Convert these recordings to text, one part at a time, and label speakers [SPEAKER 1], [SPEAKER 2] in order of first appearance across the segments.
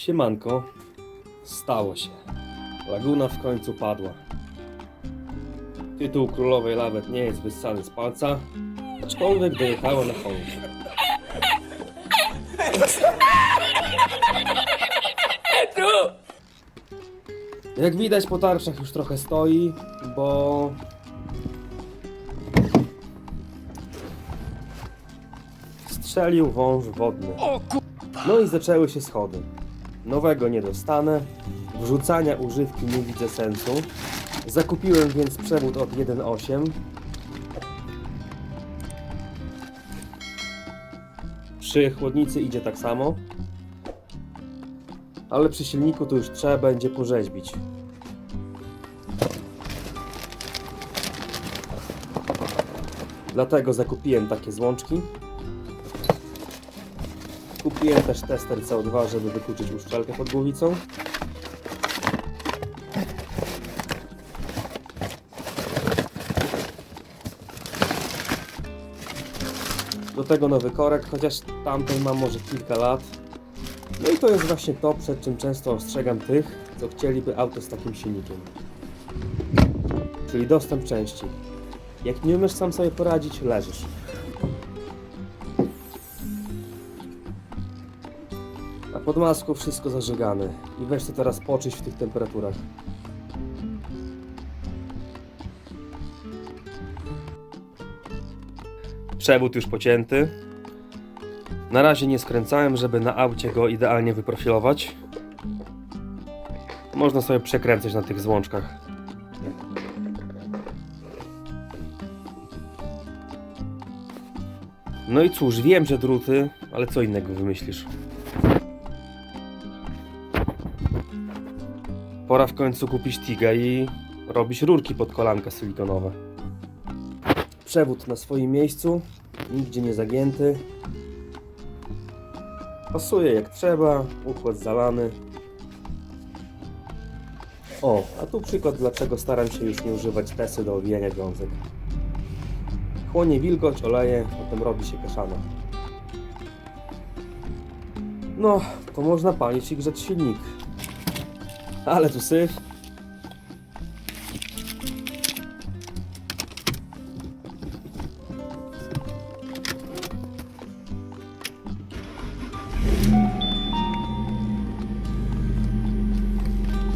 [SPEAKER 1] Siemanko, stało się. Laguna w końcu padła. Tytuł królowej lawet nie jest wyssany z palca, aczkolwiek dojechało na koniec. Jak widać po tarczach już trochę stoi, bo strzelił wąż wodny. No i zaczęły się schody. Nowego nie dostanę, wrzucania używki nie widzę sensu. Zakupiłem więc przewód od 1.8. Przy chłodnicy idzie tak samo. Ale przy silniku to już trzeba będzie porzeźbić. Dlatego zakupiłem takie złączki. Kupiłem też tester CO2, żeby wykluczyć uszczelkę pod głowicą. Do tego nowy korek, chociaż tamten ma może kilka lat. No i to jest właśnie to, przed czym często ostrzegam tych, co chcieliby auto z takim silnikiem. Czyli dostęp części. Jak nie umiesz sam sobie poradzić, leżysz. Pod maską wszystko zażegane. I weź to teraz poczyść w tych temperaturach. Przewód już pocięty. Na razie nie skręcałem, żeby na aucie go idealnie wyprofilować. Można sobie przekręcać na tych złączkach. No i cóż, wiem, że druty, ale co innego wymyślisz? Pora w końcu kupić Tiga i robić rurki pod kolanka silikonowe. Przewód na swoim miejscu, nigdzie nie zagięty. Pasuje jak trzeba, układ zalany. O, a tu przykład dlaczego staram się już nie używać tesy do owijania wiązek. Chłonie wilgoć, oleje, potem robi się kaszana. No, to można palić i grzać silnik. Ale tu syf.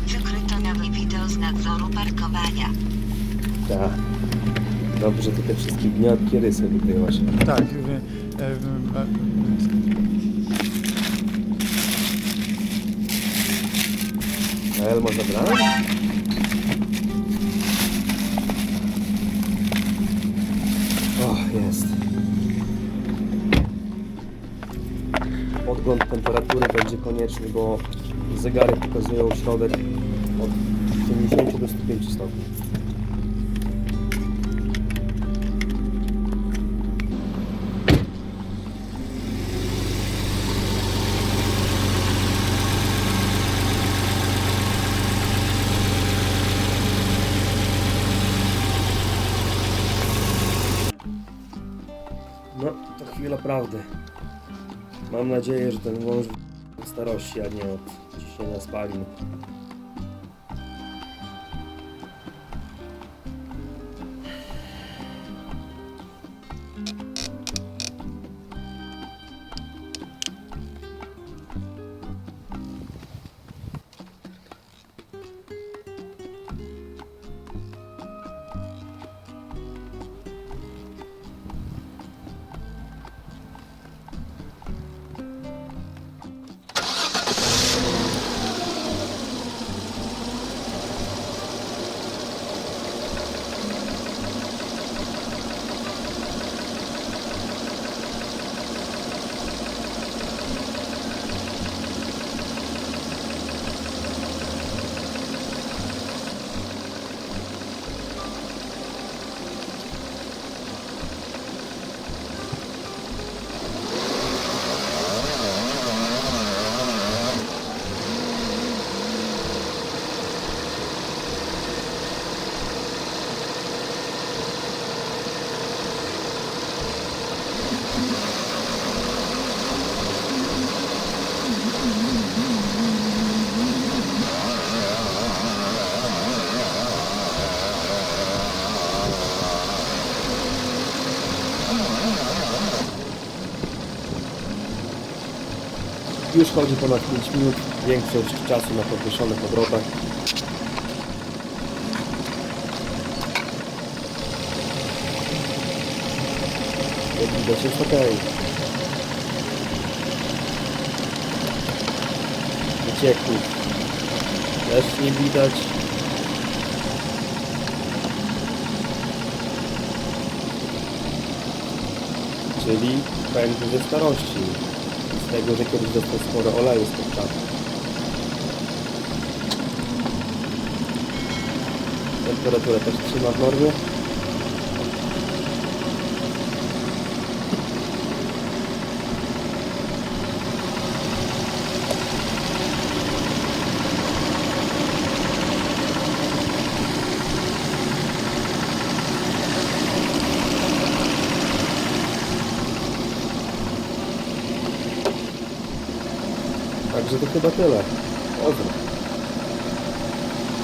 [SPEAKER 2] Wykryto nowe wideo z nadzoru parkowania.
[SPEAKER 1] Tak. Dobrze, ty te wszystkie gniotki rysy wykryłaś.
[SPEAKER 3] Tak. y, e, e,
[SPEAKER 1] A Elmo zabrała? O, jest. Podgląd temperatury będzie konieczny, bo zegary pokazują środek od 50 do 105 stopni. Chwila prawdy. Mam nadzieję, że ten wąż od starości, a nie od ciśnienia spalin. Już chodzi ponad 5 minut, większość czasu na podwyższonych obrotach. Jak widać jest ok. Wycieków też nie widać. Czyli pędy ze starości. Z tego, że kiedyś dostał sporo oleju z tych czapek. Temperaturę też trzyma w normie. Você tem que bater lá. Óbvio.